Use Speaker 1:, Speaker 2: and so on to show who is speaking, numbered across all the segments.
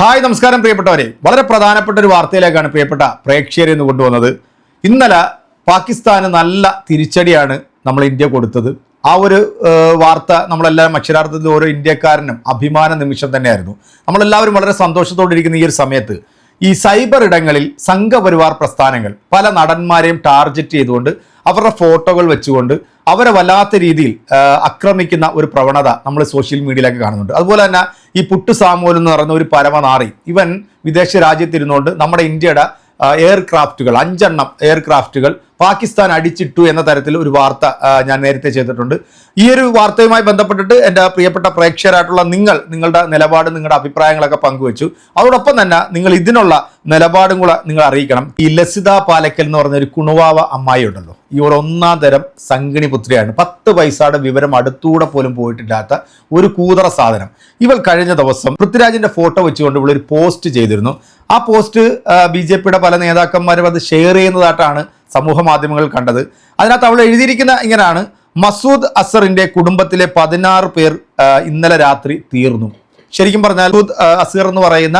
Speaker 1: Hi നമസ്കാരം പ്രിയപ്പെട്ടവരെ. വളരെ പ്രധാനപ്പെട്ട ഒരു വാർത്തയിലേക്കാണ് പ്രിയപ്പെട്ട പ്രേക്ഷകരെ ഇന്ന് കൊണ്ടുവന്നത്. ഇന്നലെ പാകിസ്ഥാന് നല്ല തിരിച്ചടിയാണ് നമ്മൾ ഇന്ത്യ കൊടുത്തത്. ആ ഒരു വാർത്ത നമ്മളെല്ലാവരും അക്ഷരാർത്ഥത്തിൽ ഓരോ ഇന്ത്യക്കാരനും അഭിമാന നിമിഷം തന്നെയായിരുന്നു. നമ്മളെല്ലാവരും വളരെ സന്തോഷത്തോടെ ഇരിക്കുന്ന ഈ ഒരു സമയത്ത് ഈ സൈബർ ഇടങ്ങളിൽ സംഘപരിവാർ പ്രസ്ഥാനങ്ങൾ പല നടന്മാരെയും ടാർഗറ്റ് ചെയ്തുകൊണ്ട് അവരുടെ ഫോട്ടോകൾ വെച്ചുകൊണ്ട് അവരെ വല്ലാത്ത രീതിയിൽ ആക്രമിക്കുന്ന ഒരു പ്രവണത നമ്മൾ സോഷ്യൽ മീഡിയയിലൊക്കെ കാണുന്നുണ്ട്. അതുപോലെ തന്നെ ഈ പുട്ടു സാമൂൽ എന്ന് പറയുന്ന ഒരു പരമനാറി ഇവൻ വിദേശ രാജ്യത്തിരുന്നുകൊണ്ട് നമ്മുടെ ഇന്ത്യയുടെ എയർക്രാഫ്റ്റുകൾ അഞ്ചെണ്ണം എയർക്രാഫ്റ്റുകൾ പാകിസ്ഥാൻ അടിച്ചിട്ടു എന്ന തരത്തിൽ ഒരു വാർത്ത ഞാൻ നേരത്തെ ചെയ്തിട്ടുണ്ട്. ഈ ഒരു വാർത്തയുമായി ബന്ധപ്പെട്ടിട്ട് എന്റെ പ്രിയപ്പെട്ട പ്രേക്ഷകരായിട്ടുള്ള നിങ്ങൾ നിങ്ങളുടെ നിലപാട് നിങ്ങളുടെ അഭിപ്രായങ്ങളൊക്കെ പങ്കുവച്ചു. അതോടൊപ്പം തന്നെ നിങ്ങൾ ഇതിനുള്ള നിലപാടും കൂടെ നിങ്ങൾ അറിയിക്കണം. ഈ ലസിത പാലക്കൽ എന്ന് പറഞ്ഞ ഒരു കുണുവാവ അമ്മായി ഉണ്ടല്ലോ ഒരു ഒന്നാം തരം സംഗിണി പുത്രിയാണ്. പത്ത് പൈസയുടെ വിവരം അടുത്തൂടെ പോലും പോയിട്ടില്ലാത്ത ഒരു കൂതറ സാധനം. ഇവൾ കഴിഞ്ഞ ദിവസം പൃഥ്വിരാജിന്റെ ഫോട്ടോ വെച്ചുകൊണ്ട് ഇവളൊരു പോസ്റ്റ് ചെയ്തിരുന്നു. ആ പോസ്റ്റ് ബി ജെ പിയുടെ പല നേതാക്കന്മാരും അത് ഷെയർ ചെയ്യുന്നതായിട്ടാണ് സമൂഹ മാധ്യമങ്ങൾ കണ്ടത്. അതിനകത്ത് അവൾ എഴുതിയിരിക്കുന്ന ഇങ്ങനെയാണ്. മസൂദ് അസറിന്റെ കുടുംബത്തിലെ പതിനാറ് പേർ ഇന്നലെ രാത്രി തീർന്നു. ശരിക്കും പറഞ്ഞാൽ മസൂദ് അസർ എന്ന് പറയുന്ന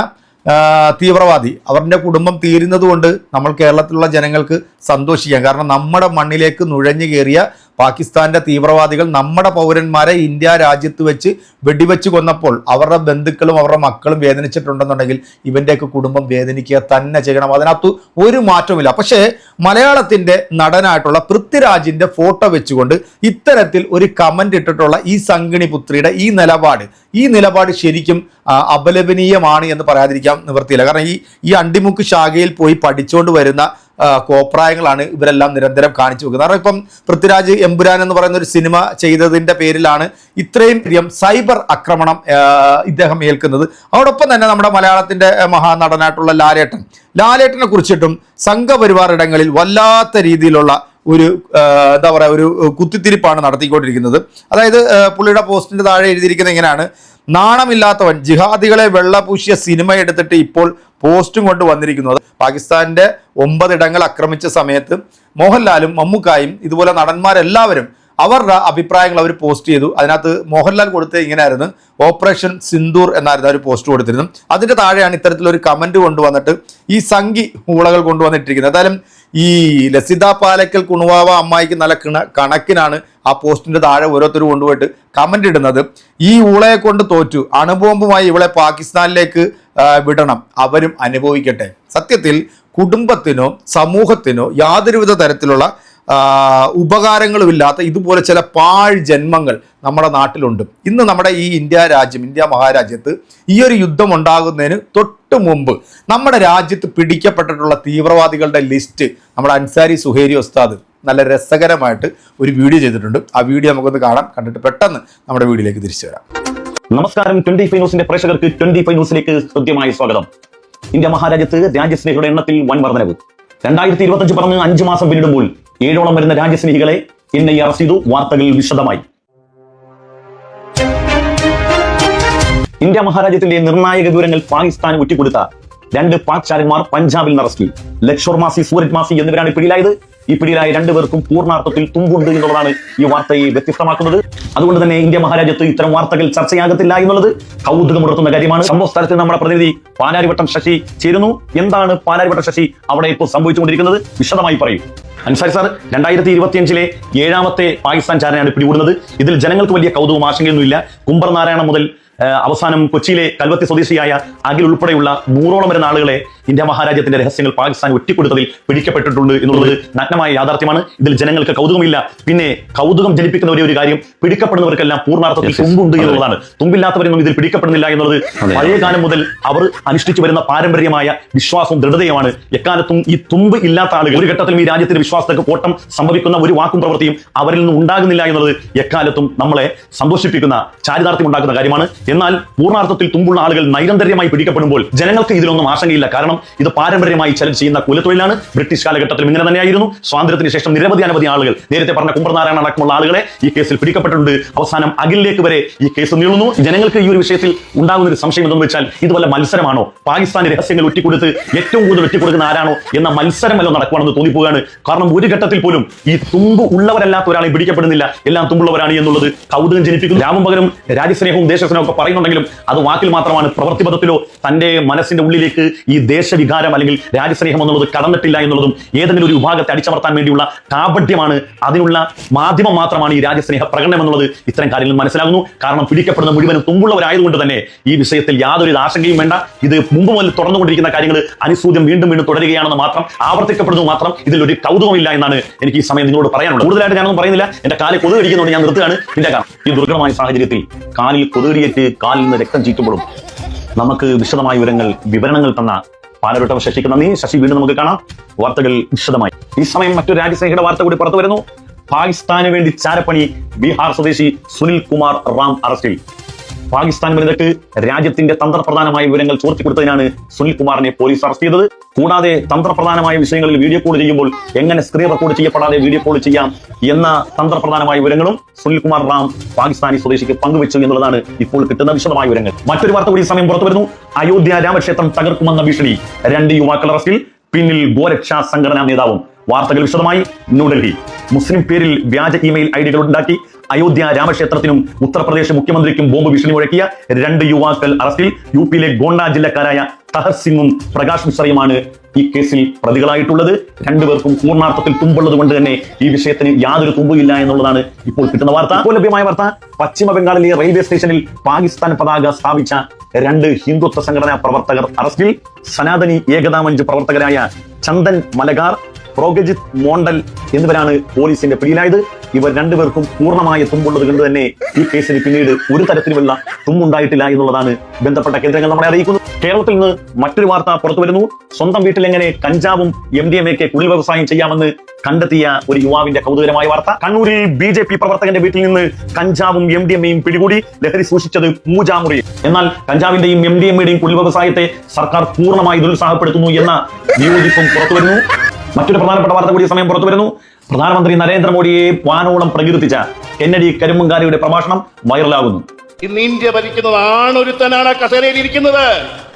Speaker 1: തീവ്രവാദി അവരുടെ കുടുംബം തീരുന്നത് കൊണ്ട് നമ്മൾ കേരളത്തിലുള്ള ജനങ്ങൾക്ക് സന്തോഷിക്കാം. കാരണം നമ്മുടെ മണ്ണിലേക്ക് നുഴഞ്ഞു കയറിയ പാകിസ്ഥാന്റെ തീവ്രവാദികൾ നമ്മുടെ പൗരന്മാരെ ഇന്ത്യ രാജ്യത്ത് വെച്ച് വെടിവെച്ച് കൊന്നപ്പോൾ അവരുടെ ബന്ധുക്കളും അവരുടെ മക്കളും വേദനിച്ചിട്ടുണ്ടെന്നുണ്ടെങ്കിൽ ഇവന്റെയൊക്കെ കുടുംബം വേദനിക്കുക തന്നെ ചെയ്യണം. അതിനകത്ത് ഒരു മാറ്റവുമില്ല. പക്ഷേ മലയാളത്തിന്റെ നടനായിട്ടുള്ള പൃഥ്വിരാജിന്റെ ഫോട്ടോ വെച്ചുകൊണ്ട് ഇത്തരത്തിൽ ഒരു കമന്റ് ഇട്ടിട്ടുള്ള ഈ സംഗിണി പുത്രിയുടെ ഈ നിലപാട് ഈ നിലപാട് ശരിക്കും അപലപനീയമാണ് എന്ന് പറയാതിരിക്കാം നിവൃത്തിയില്ല. കാരണം ഈ ഈ അണ്ടിമുക്ക് ശാഖയിൽ പോയി പഠിച്ചുകൊണ്ട് വരുന്ന കോപ്രായങ്ങളാണ് ഇവരെല്ലാം നിരന്തരം കാണിച്ചു വെക്കുന്നത്. കാരണം ഇപ്പം പൃഥ്വിരാജ് എമ്പുരാൻ എന്ന് പറയുന്ന ഒരു സിനിമ ചെയ്തതിന്റെ പേരിലാണ് ഇത്രയും അധികം സൈബർ ആക്രമണം ഇദ്ദേഹം ഏൽക്കുന്നത്. അതോടൊപ്പം തന്നെ നമ്മുടെ മലയാളത്തിന്റെ മഹാനടനായിട്ടുള്ള ലാലേട്ടൻ. ലാലേട്ടനെ കുറിച്ചിട്ടും സംഘപരിവാർ ഇടങ്ങളിൽ വല്ലാത്ത രീതിയിലുള്ള ഒരു എന്താ പറയുക ഒരു കുത്തിത്തിരിപ്പാണ് നടത്തിക്കൊണ്ടിരിക്കുന്നത്. അതായത് പുള്ളിയുടെ പോസ്റ്റിന്റെ താഴെ എഴുതിയിരിക്കുന്നത് എങ്ങനെയാണ് നാണമില്ലാത്തവൻ ജിഹാദികളെ വെള്ളപൂശിയ സിനിമ എടുത്തിട്ട് ഇപ്പോൾ പോസ്റ്റും കൊണ്ട് വന്നിരിക്കുന്നത് പാകിസ്ഥാന്റെ ഒമ്പതിടങ്ങൾ ആക്രമിച്ച സമയത്ത് മോഹൻലാലും മമ്മൂക്കായും ഇതുപോലെ നടന്മാരെല്ലാവരും അവരുടെ അഭിപ്രായങ്ങൾ അവർ പോസ്റ്റ് ചെയ്തു. അതിനകത്ത് മോഹൻലാൽ കൊടുത്ത ഇങ്ങനെയായിരുന്നു ഓപ്പറേഷൻ സിന്ദൂർ എന്നായിരുന്നു അവർ പോസ്റ്റ് കൊടുത്തിരുന്നു അതിന്റെ താഴെയാണ് ഇത്തരത്തിലൊരു കമന്റ് കൊണ്ടുവന്നിട്ട് ഈ സംഘി ഊളകൾ കൊണ്ടുവന്നിട്ടിരിക്കുന്നത്. എന്തായാലും ഈ ലസിത പാലക്കൽ കുണുവാവ അമ്മായിക്ക് നല്ല കിണ കണക്കിനാണ് ആ പോസ്റ്റിന്റെ താഴെ ഓരോരുത്തരും കൊണ്ടുപോയിട്ട് കമന്റ് ഇടുന്നത്. ഈ ഊളയെ കൊണ്ട് തോറ്റു. അണുബോംബുമായി ഇവളെ പാകിസ്ഥാനിലേക്ക് വിടണം. അവരും അനുഭവിക്കട്ടെ. സത്യത്തിൽ കുടുംബത്തിനോ സമൂഹത്തിനോ യാതൊരുവിധ തരത്തിലുള്ള ഉപകാരങ്ങളുമില്ലാത്ത ഇതുപോലെ ചില പാഴ് ജന്മങ്ങൾ നമ്മുടെ നാട്ടിലുണ്ട്. ഇന്ന് നമ്മുടെ ഈ ഇന്ത്യ രാജ്യം ഇന്ത്യ മഹാരാജ്യത്ത് ഈ ഒരു യുദ്ധം ഉണ്ടാകുന്നതിന് തൊട്ട് മുമ്പ് നമ്മുടെ രാജ്യത്ത് പിടിക്കപ്പെട്ടിട്ടുള്ള തീവ്രവാദികളുടെ ലിസ്റ്റ് നമ്മുടെ അൻസാരി സുഹേരി ഉസ്താദ് നല്ല രസകരമായിട്ട് ഒരു വീഡിയോ ചെയ്തിട്ടുണ്ട്. ആ വീഡിയോ നമുക്കൊന്ന് കാണാം. കണ്ടിട്ട് പെട്ടെന്ന് നമ്മുടെ വീഡിയോയിലേക്ക് തിരിച്ചു വരാം.
Speaker 2: നമസ്കാരം. ട്വന്റി ഫൈവ് ന്യൂസിന്റെ പ്രേക്ഷകർക്ക് ട്വന്റി ഫൈവ് ന്യൂസിലേക്ക് ഹൃദ്യമായ സ്വാഗതം. ഇന്ത്യ മഹാരാജ്യത്ത് രാജ്യസ്നേഹിയുടെ എണ്ണത്തിൽ വൻ വർധനവ്. രണ്ടായിരത്തി ഇരുപത്തഞ്ച് പറഞ്ഞ് അഞ്ചു മാസം പിന്നിടുമ്പോൾ ഏഴോളം വരുന്ന രാജ്യസ്നേഹികളെ എൻ ഐ അറസ്റ്റ് ചെയ്തു. വാർത്തകൾ വിശദമായി. ഇന്ത്യ മഹാരാജ്യത്തിന്റെ നിർണായക വിവരങ്ങൾ പാകിസ്ഥാൻ ഒറ്റിക്കൊടുത്ത രണ്ട് പാക് ചാരന്മാർ പഞ്ചാബിൽ നിന്ന് അറസ്റ്റ്. ലക്ഷോർ മാസി സൂരജ് മാസി എന്നിവരാണ് പിടിയിലായത്. ഈ പിടിയിലായ രണ്ടുപേർക്കും പൂർണാർത്ഥത്തിൽ തുമ്പുണ്ട് എന്നുള്ളതാണ് ഈ വാർത്തയെ വ്യത്യസ്തമാക്കുന്നത്. അതുകൊണ്ട് തന്നെ ഇന്ത്യ മഹാരാജ്യത്ത് ഇത്തരം വാർത്തകൾ ചർച്ചയാകത്തില്ല എന്നുള്ളത് കൗതുകമുണർത്തുന്ന കാര്യമാണ്. സംഭവ സ്ഥലത്ത് നമ്മുടെ പ്രതിനിധി പാലാരിവട്ടം ശശി ചേരുന്നു. എന്താണ് പാലാരിവട്ടം ശശി അവിടെ ഇപ്പോൾ സംഭവിച്ചുകൊണ്ടിരിക്കുന്നത്? വിശദമായി പറയും. അൻസാരി സാർ രണ്ടായിരത്തി ഇരുപത്തിയഞ്ചിലെ ഏഴാമത്തെ പാകിസ്ഥാൻ ചാരനാണ് പിടികൂടുന്നത്. ഇതിൽ ജനങ്ങൾക്ക് വലിയ കൗതുകം ആശങ്കയൊന്നുമില്ല. കുംഭർ നാരായണ മുതൽ അവസാനം കൊച്ചിയിലെ കൽവത്തി സ്വദേശിയായ അഖിൽ ഉൾപ്പെടെയുള്ള നൂറോളം വരുന്ന ആളുകളെ ഇന്ത്യ മഹാരാജ്യത്തിന്റെ രഹസ്യങ്ങൾ പാകിസ്ഥാൻ ഒറ്റിക്കൊടുത്തതിൽ പിടിക്കപ്പെട്ടിട്ടുണ്ട് എന്നുള്ളത് നഗ്നമായ യാഥാർത്ഥ്യമാണ്. ഇതിൽ ജനങ്ങൾക്ക് കൗതുകമില്ല. പിന്നെ കൗതുകം ജനിപ്പിക്കുന്ന ഒരേ ഒരു കാര്യം പിടിക്കപ്പെടുന്നവർക്കെല്ലാം പൂർണാർത്ഥത്തിൽ തുമ്പുണ്ട് എന്നുള്ളതാണ്. തുമ്പില്ലാത്തവരൊന്നും ഇതിൽ പിടിക്കപ്പെടുന്നില്ല എന്നുള്ളത് പഴയ കാലം മുതൽ അവർ അനുഷ്ഠിച്ചു വരുന്ന പാരമ്പര്യമായ വിശ്വാസവും ദൃഢതയുമാണ്. എക്കാലത്തും ഈ തുമ്പ് ഇല്ലാത്ത ആളുകൾ ഒരു ഘട്ടത്തിലും ഈ രാജ്യത്തിന്റെ വിശ്വാസത്തേക്ക് കോട്ടം സംഭവിക്കുന്ന ഒരു വാക്കും പ്രവൃത്തിയും അവരിൽ നിന്ന് ഉണ്ടാകുന്നില്ല എന്നുള്ളത് എക്കാലത്തും നമ്മളെ സന്തോഷിപ്പിക്കുന്ന ചാരിതാർത്ഥ്യം ഉണ്ടാക്കുന്ന കാര്യമാണ്. എന്നാൽ പൂർണാർത്ഥത്തിൽ തുമ്പുള്ള ആളുകൾ നൈരന്തര്യമായി പിടിക്കപ്പെടുമ്പോൾ ജനങ്ങൾക്ക് ഇതിലൊന്നും ആശങ്കയില്ല. കാരണം ഇത് പാരമ്പര്യമായി ചലൻ ചെയ്യുന്ന കുലത്തൊഴിലാണ്. ബ്രിട്ടീഷ് കാലഘട്ടത്തിലും ഇങ്ങനെ തന്നെയായിരുന്നു. സ്വാതന്ത്ര്യത്തിന് ശേഷം നിരവധി അനവധി ആളുകൾ നേരത്തെ പറഞ്ഞ കുമ്പനാരായണ അടക്കമുള്ള ആളുകളെ ഈ കേസിൽ പിടിക്കപ്പെട്ടിട്ടുണ്ട്. അവസാനം അഖിലേക്ക് വരെ ഈ കേസ് നീളുന്നു. ജനങ്ങൾക്ക് ഈ ഒരു വിഷയത്തിൽ ഉണ്ടാകുന്ന ഒരു സംശയം എന്തെന്ന് വെച്ചാൽ ഇത് വല്ല മത്സരമാണോ? പാകിസ്ഥാന് രഹസ്യങ്ങൾ ഒറ്റിക്കൊടുത്ത് ഏറ്റവും കൂടുതൽ ഒറ്റിക്കൊടുക്കുന്ന ആരാണോ? എന്ന മത്സരമല്ലോ നടക്കുവാണെന്ന് തോന്നിപ്പോവുകയാണ്. കാരണം ഒരു ഘട്ടത്തിൽ പോലും ഈ തുമ്പ് ഉള്ളവരല്ലാത്ത ഒരാളെ പിടിക്കപ്പെടുന്നില്ല. എല്ലാം തുമ്പുള്ളവരാണ് എന്നുള്ളത് കൗതുകം ജനിപ്പിക്കുന്നു. രാമം പകരം രാജ്യസ്നേഹവും ദേശസ്നേഹവും പറയുന്നുണ്ടെങ്കിലും അത് വാക്കിൽ മാത്രമാണ് പ്രവൃത്തിപഥത്തിലോ തന്റെ മനസ്സിന്റെ ഉള്ളിലേക്ക് ഈ ദേശവികാരം അല്ലെങ്കിൽ രാജ്യസ്നേഹം എന്നുള്ളത് കടന്നിട്ടില്ല എന്നുള്ളതും ഏതെങ്കിലും ഒരു വിഭാഗത്തെ അടിച്ചമർത്താൻ വേണ്ടിയുള്ള കാപഠ്യമാണ് അതിനുള്ള മാധ്യമം മാത്രമാണ് ഈ രാജ്യസ്നേഹ പ്രകടനം എന്നുള്ളത് ഇത്തരം കാര്യങ്ങളിൽ മനസ്സിലാകുന്നു. കാരണം പിടിക്കപ്പെടുന്ന മുഴുവനും തുമ്പുള്ളവരായതുകൊണ്ട് തന്നെ ഈ വിഷയത്തിൽ യാതൊരു ആശങ്കയും വേണ്ട. ഇത് മുമ്പ് മുതൽ തുറന്നുകൊണ്ടിരിക്കുന്ന കാര്യങ്ങൾ അനുസൂചം വീണ്ടും വീണ്ടും തുടരുകയാണെന്ന് മാത്രം ആവർത്തിക്കപ്പെടുന്നു മാത്രം ഇതിൽ ഒരു കൗതുകമില്ല എന്നാണ് എനിക്ക് ഈ സമയം നിങ്ങളോട് പറയാനുള്ളത്. കൂടുതലായിട്ട് ഞാനൊന്നും പറയുന്നില്ല. എന്റെ കാലിൽ കൊതുകടിക്കുന്നതുകൊണ്ട് ഞാൻ നിർത്തുകയാണ്. കാരണം ഈ ദുർഘടമായ സാഹചര്യത്തിൽ കാലിൽ കൊതുകടിയേറ്റ് കാലിൽ നിന്ന് രക്തം ചീറ്റുമ്പോഴും നമുക്ക് വിശദമായ വിവരങ്ങൾ വിവരണങ്ങൾ തന്ന പാലരുട്ടം ശശിക്ക് നന്ദി ശശി വീണ്ടും നമുക്ക് കാണാം. വാർത്തകൾ വിശദമായി. ഈ സമയം മറ്റൊരു രാജ്യസ്നേഹിയുടെ വാർത്ത കൂടി പുറത്തു വരുന്നു. പാകിസ്ഥാന് വേണ്ടി ചാരപ്പണി ബീഹാർ സ്വദേശി സുനിൽ കുമാർ റാം അറസ്റ്റിൽ. പാകിസ്ഥാൻ വനിതക്ക് രാജ്യത്തിന്റെ തന്ത്രപ്രധാനമായ വിവരങ്ങൾ ചോർത്തി കൊടുത്തതിനാണ് സുനിൽ കുമാറിനെ പോലീസ് അറസ്റ്റ് ചെയ്തത്. കൂടാതെ തന്ത്രപ്രധാനമായ വിഷയങ്ങളിൽ വീഡിയോ കോൾ ചെയ്യുമ്പോൾ എങ്ങനെ സ്ക്രീൻ റെക്കോർഡ് ചെയ്യപ്പെടാതെ വീഡിയോ കോൾ ചെയ്യാം എന്ന തന്ത്രപ്രധാനമായ വിവരങ്ങളും സുനിൽ കുമാർ റാം പാകിസ്ഥാനി സ്വദേശിക്ക് പങ്കുവച്ചു എന്നുള്ളതാണ് ഇപ്പോൾ കിട്ടുന്ന വിശദമായ വിവരങ്ങൾ. മറ്റൊരു വാർത്ത കൂടി സമയം പുറത്തു വരുന്നു. അയോധ്യ രാമക്ഷേത്രം തകർക്കുമെന്ന ഭീഷണി രണ്ട് യുവാക്കൾ അറസ്റ്റിൽ. പിന്നിൽ ഗോരക്ഷാ സംഘടനാ നേതാവും. വാർത്തകൾ വിശദമായി ന്യൂഡൽഹി. മുസ്ലിം പേരിൽ വ്യാജ ഇമെയിൽ ഐഡികൾ ഉണ്ടാക്കി. അയോധ്യ രാമക്ഷേത്രത്തിനും ഉത്തർപ്രദേശ് മുഖ്യമന്ത്രിക്കും ബോംബ് ഭീഷണി മുഴക്കിയ രണ്ട് യുവാക്കൾ അറസ്റ്റിൽ യു പിയിലെ ഗോണ്ട ജില്ലക്കാരായ തഹർ സിംഗും പ്രകാശ് മിശ്രയുമാണ് ഈ കേസിൽ പ്രതികളായിട്ടുള്ളത്. രണ്ടുപേർക്കും പൂർണാർത്ഥത്തിൽ തുമ്പുള്ളത് കൊണ്ട് തന്നെ ഈ വിഷയത്തിന് യാതൊരു തുമ്പുമില്ല എന്നുള്ളതാണ് ഇപ്പോൾ കിട്ടുന്ന വാർത്ത. ഇപ്പോൾ ലഭ്യമായ വാർത്ത പശ്ചിമ ബംഗാളിലെ റെയിൽവേ സ്റ്റേഷനിൽ പാകിസ്ഥാൻ പതാക സ്ഥാപിച്ച രണ്ട് ഹിന്ദുത്വ സംഘടനാ പ്രവർത്തകർ അറസ്റ്റിൽ സനാതനി ഏകതാ മഞ്ച് പ്രവർത്തകരായ ചന്ദൻ മലകാർ പ്രോഗജിത് മോണ്ടൽ എന്നിവരാണ് പോലീസിന്റെ പിടിയിലായത്. ഇവർ രണ്ടുപേർക്കും പൂർണമായ തുമ്പുള്ളത് കൊണ്ട് തന്നെ ഈ കേസിന് പിന്നീട് ഒരു തരത്തിലുമുള്ള തുമ്പുണ്ടായിട്ടില്ല എന്നുള്ളതാണ് ബന്ധപ്പെട്ട കേന്ദ്രങ്ങൾ നമ്മളെ അറിയിക്കുന്നത്. കേരളത്തിൽ നിന്ന് മറ്റൊരു വാർത്ത പുറത്തു വരുന്നു. സ്വന്തം വീട്ടിൽ എങ്ങനെ കഞ്ചാവും എം ഡി എം എ കുടിൽ വ്യവസായം ചെയ്യാമെന്ന് കണ്ടെത്തിയ ഒരു യുവാവിന്റെ കൗതുകരമായ വാർത്ത. കണ്ണൂരിൽ ബി ജെ പി പ്രവർത്തകന്റെ വീട്ടിൽ നിന്ന് കഞ്ചാവും എം ഡി എം എയും പിടികൂടി ലഹരി സൂക്ഷിച്ചത് പൂജാമുറി എന്നാൽ കഞ്ചാവിന്റെയും എം ഡി എം എയുടെയും കുടിൽ വ്യവസായത്തെ സർക്കാർ പൂർണമായി ദുരുത്സാഹപ്പെടുത്തുന്നു എന്ന വിയോജിപ്പും പുറത്തു വരുന്നു. മറ്റൊരു പ്രധാനപ്പെട്ട വാർത്ത കൂടിയ സമയം പുറത്തു വരുന്നു. പ്രധാനമന്ത്രി നരേന്ദ്രമോദിയെ വാനോളം പ്രകീർത്തിച്ച കെന്നഡി കരിമ്പങ്കാരിയുടെ പ്രഭാഷണം വൈറലാകുന്നു.
Speaker 3: ഇന്ന് ഇന്ത്യ ഭരിക്കുന്നത് ആണൊരുത്തനാണ് കസേരയിൽ ഇരിക്കുന്നത്.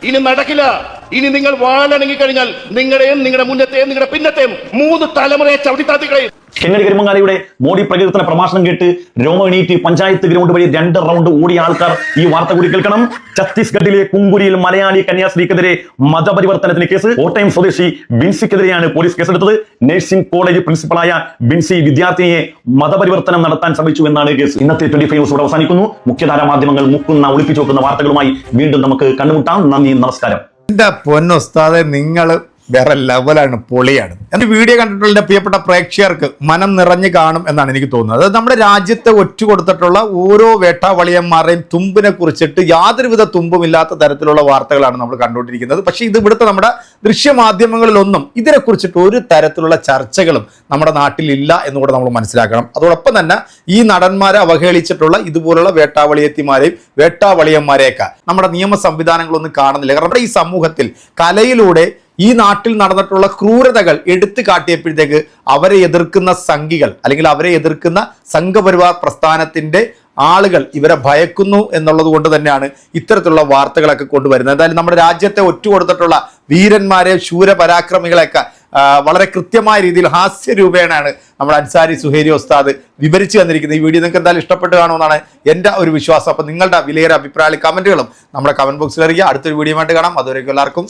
Speaker 3: ഇനി നടക്കില്ല. ഇനി നിങ്ങൾ വാലണങ്ങി കഴിഞ്ഞാൽ നിങ്ങളുടെയും നിങ്ങളുടെ മുന്നത്തെയും നിങ്ങളുടെ പിന്നത്തെയും മൂന്ന് തലമുറയെ ചവിട്ടിത്താത്തിക്കളയും
Speaker 2: കെന്നഡി കരിമ്പങ്കാരിയുടെ മോഡി പ്രകീർത്തന പ്രഭാഷണം കേട്ട് രോമണീറ്റി പഞ്ചായത്ത് ഗ്രൗണ്ട് വഴി രണ്ട് റൗണ്ട് ഓടിയ ആൾക്കാർ ഈ വാർത്ത കൂടി കേൾക്കണം. ഛത്തീസ്ഗഡിലെ കുങ്കുരിയിൽ മലയാളി കന്യാസ്ത്രീക്കെതിരെ മതപരിവർത്തനത്തിന് കേസ്. കോട്ടയം സ്വദേശി ബിൻസിക്കെതിരെയാണ് പോലീസ് കേസെടുത്തത്. നഴ്സിംഗ് കോളേജ് പ്രിൻസിപ്പളായ ബിൻസി വിദ്യാർത്ഥിനിയെ മതപരിവർത്തനം നടത്താൻ ശ്രമിച്ചു എന്നാണ് കേസ്. ഇന്നത്തെ ട്വന്റി ഫൈവ് ന്യൂസ് അവസാനിക്കുന്നു. മുഖ്യധാര മാധ്യമങ്ങൾ മുക്കുന്ന ഒളിപ്പിച്ചു വെക്കുന്ന വാർത്തകളുമായി വീണ്ടും നമുക്ക് കണ്ടുമുട്ടാം. നന്ദി നമസ്കാരം.
Speaker 1: എന്റെ പൊന്നുസ്താദെ നിങ്ങൾ വേറെ ലെവലാണ് പൊളിയാണ്. എന്റെ വീഡിയോ കണ്ടിട്ടുള്ള പ്രിയപ്പെട്ട പ്രേക്ഷകർക്ക് മനം നിറഞ്ഞു കാണും എന്നാണ് എനിക്ക് തോന്നുന്നത്. അത് നമ്മുടെ രാജ്യത്തെ ഒറ്റ കൊടുത്തിട്ടുള്ള ഓരോ വേട്ടാവളിയന്മാരെയും തുമ്പിനെ കുറിച്ചിട്ട് യാതൊരുവിധ തുമ്പുമില്ലാത്ത തരത്തിലുള്ള വാർത്തകളാണ് നമ്മൾ കണ്ടുകൊണ്ടിരിക്കുന്നത്. പക്ഷേ ഇത് ഇവിടുത്തെ നമ്മുടെ ദൃശ്യമാധ്യമങ്ങളിലൊന്നും ഇതിനെക്കുറിച്ചിട്ട് ഒരു തരത്തിലുള്ള ചർച്ചകളും നമ്മുടെ നാട്ടിലില്ല എന്നുകൂടെ നമ്മൾ മനസ്സിലാക്കണം. അതോടൊപ്പം തന്നെ ഈ നടന്മാരെ അവഹേളിച്ചിട്ടുള്ള ഇതുപോലുള്ള വേട്ടാവളിയത്തിമാരെയും വേട്ടാവളിയന്മാരെയൊക്കെ നമ്മുടെ നിയമ സംവിധാനങ്ങളൊന്നും കാണുന്നില്ല. കാരണം ഈ സമൂഹത്തിൽ കലയിലൂടെ ഈ നാട്ടിൽ നടന്നിട്ടുള്ള ക്രൂരതകൾ എടുത്തു കാട്ടിയപ്പോഴത്തേക്ക് അവരെ എതിർക്കുന്ന സംഘികൾ അല്ലെങ്കിൽ അവരെ എതിർക്കുന്ന സംഘപരിവാർ പ്രസ്ഥാനത്തിന്റെ ആളുകൾ ഇവരെ ഭയക്കുന്നു എന്നുള്ളത് കൊണ്ട് തന്നെയാണ് ഇത്തരത്തിലുള്ള വാർത്തകളൊക്കെ കൊണ്ടുവരുന്നത്. എന്തായാലും നമ്മുടെ രാജ്യത്തെ ഒറ്റുകൊടുത്തിട്ടുള്ള വീരന്മാരെ ശൂരപരാക്രമികളെയൊക്കെ വളരെ കൃത്യമായ രീതിയിൽ ഹാസ്യരൂപേണാണ് നമ്മുടെ അൻസാരി സുഹേരി ഉസ്താദ് വിവരിച്ചു തന്നിരിക്കുന്നത്. ഈ വീഡിയോ നിങ്ങൾക്ക് എന്തായാലും ഇഷ്ടപ്പെട്ട് കാണുമെന്നാണ് എന്റെ ഒരു വിശ്വാസം. അപ്പം നിങ്ങളുടെ വിലയേറെ അഭിപ്രായ കമന്റുകളും നമ്മുടെ കമന്റ് ബോക്സിൽ അറിയുക. അടുത്തൊരു വീഡിയോ ആയിട്ട് കാണാം. അതുവരേക്കും എല്ലാവർക്കും